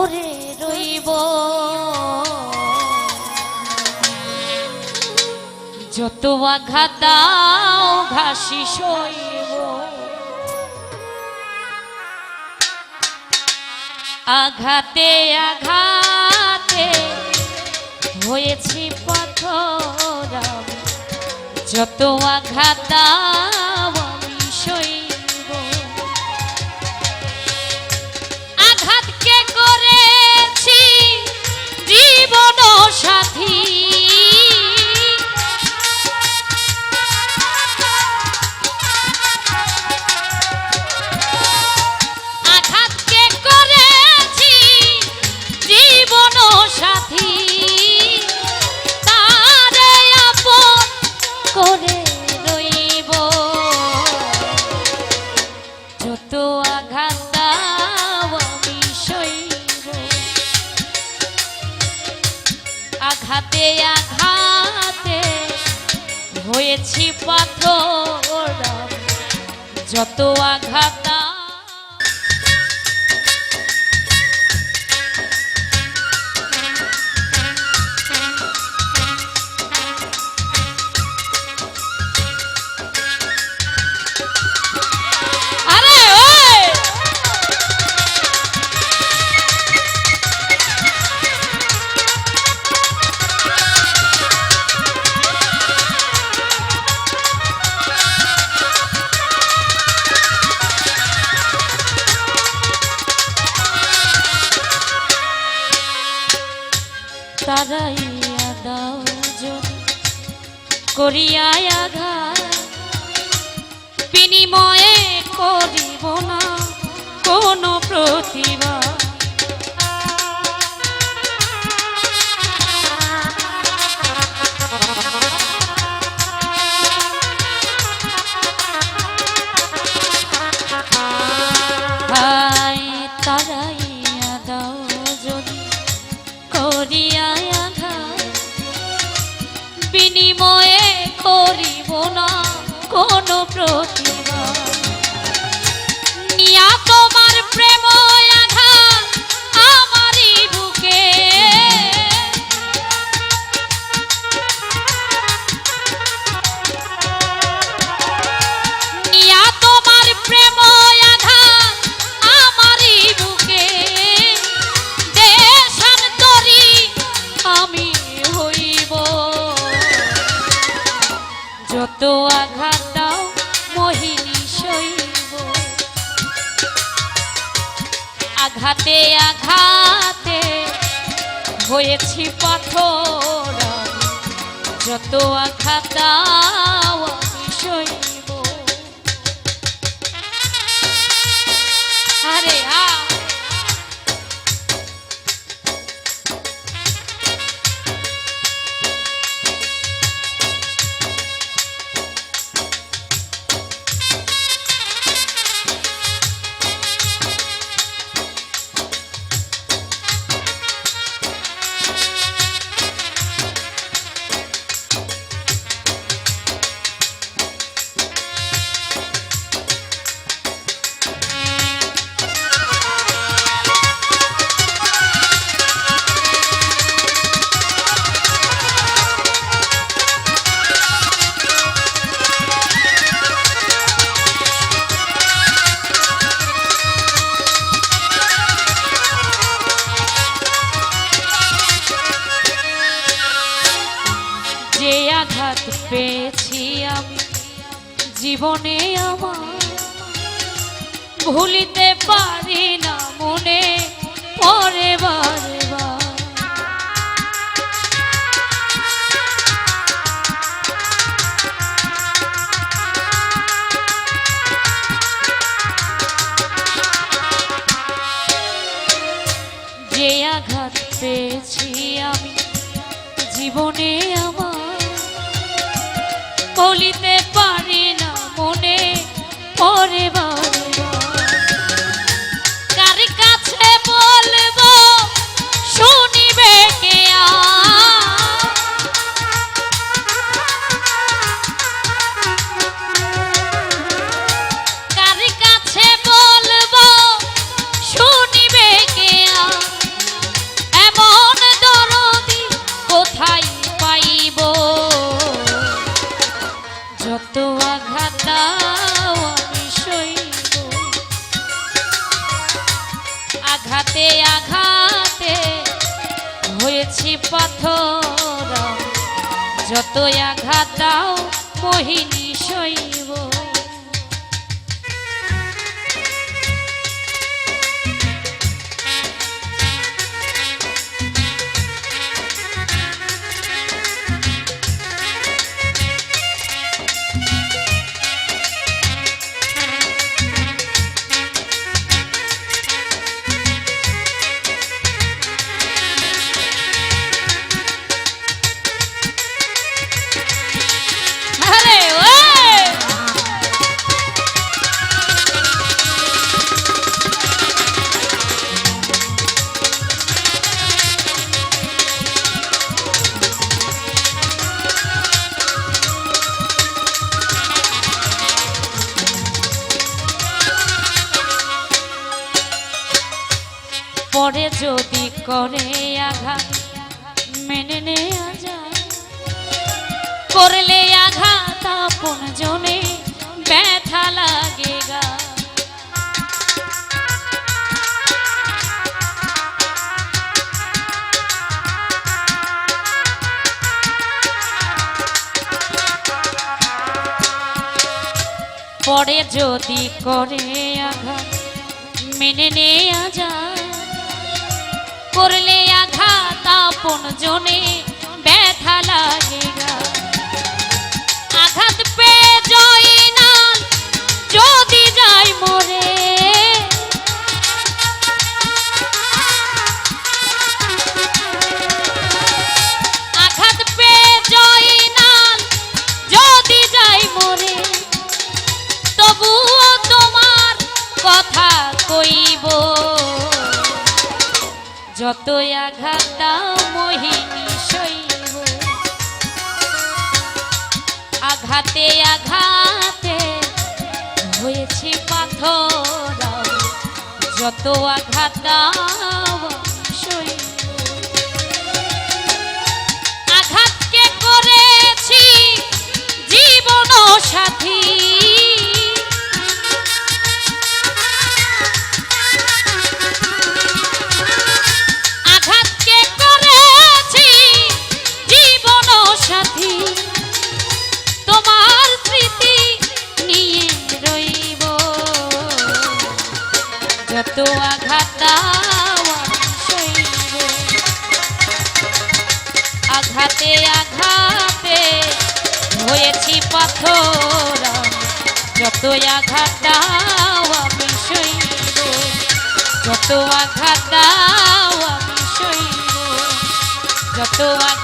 করে রইব। যত আঘাতাও ঘাসি সইব। আঘাতে আঘাতে হয়েছি পথ যত আঘাতা হয়েছি পাথর। যত আঘাত তারাইয়া দাও বিনিময়ে করিব না কোনো প্রতিভা কোনো প্রতিভা। নিয়া তোমার প্রেম আঘাত আমারই বুকে। নিয়া তোমার প্রেম আঘাত আমারই হইব। যত আঘাত আঘাতে আঘাতে হয়েছি পাথর। যত আঘাত জীবনে আমার ভুলিতে পারি না মনে, পরে বারে। যে আঘাত পেয়েছি আমি, জীবনে আমার বলিতে পরে বারে আঘাতে আঘাতে হয়েছি পাথর। যত আঘাত দাও মোহিনী শৈব পরে যদি করে আঘাত, মেনে নেওয়া যায়। করলে আঘাত আপন জনে, ব্যথা লাগে গা। পরে যদি করে আঘাত, মেনে নেওয়া যায়। করলে আঘাত আপন জনে ব্যথা লাগে গা। যতই আঘাত মোহিনী সইব আঘাতে আঘাতে হয়েছি পাথর যত আঘাত আঘাতকে করেছি জীবন সাথী। যত আঘাত আঘাতে আঘাতে হয়েছি পাথর যত আঘাত দাও আমি সইব, যত আঘাত যত আঘাত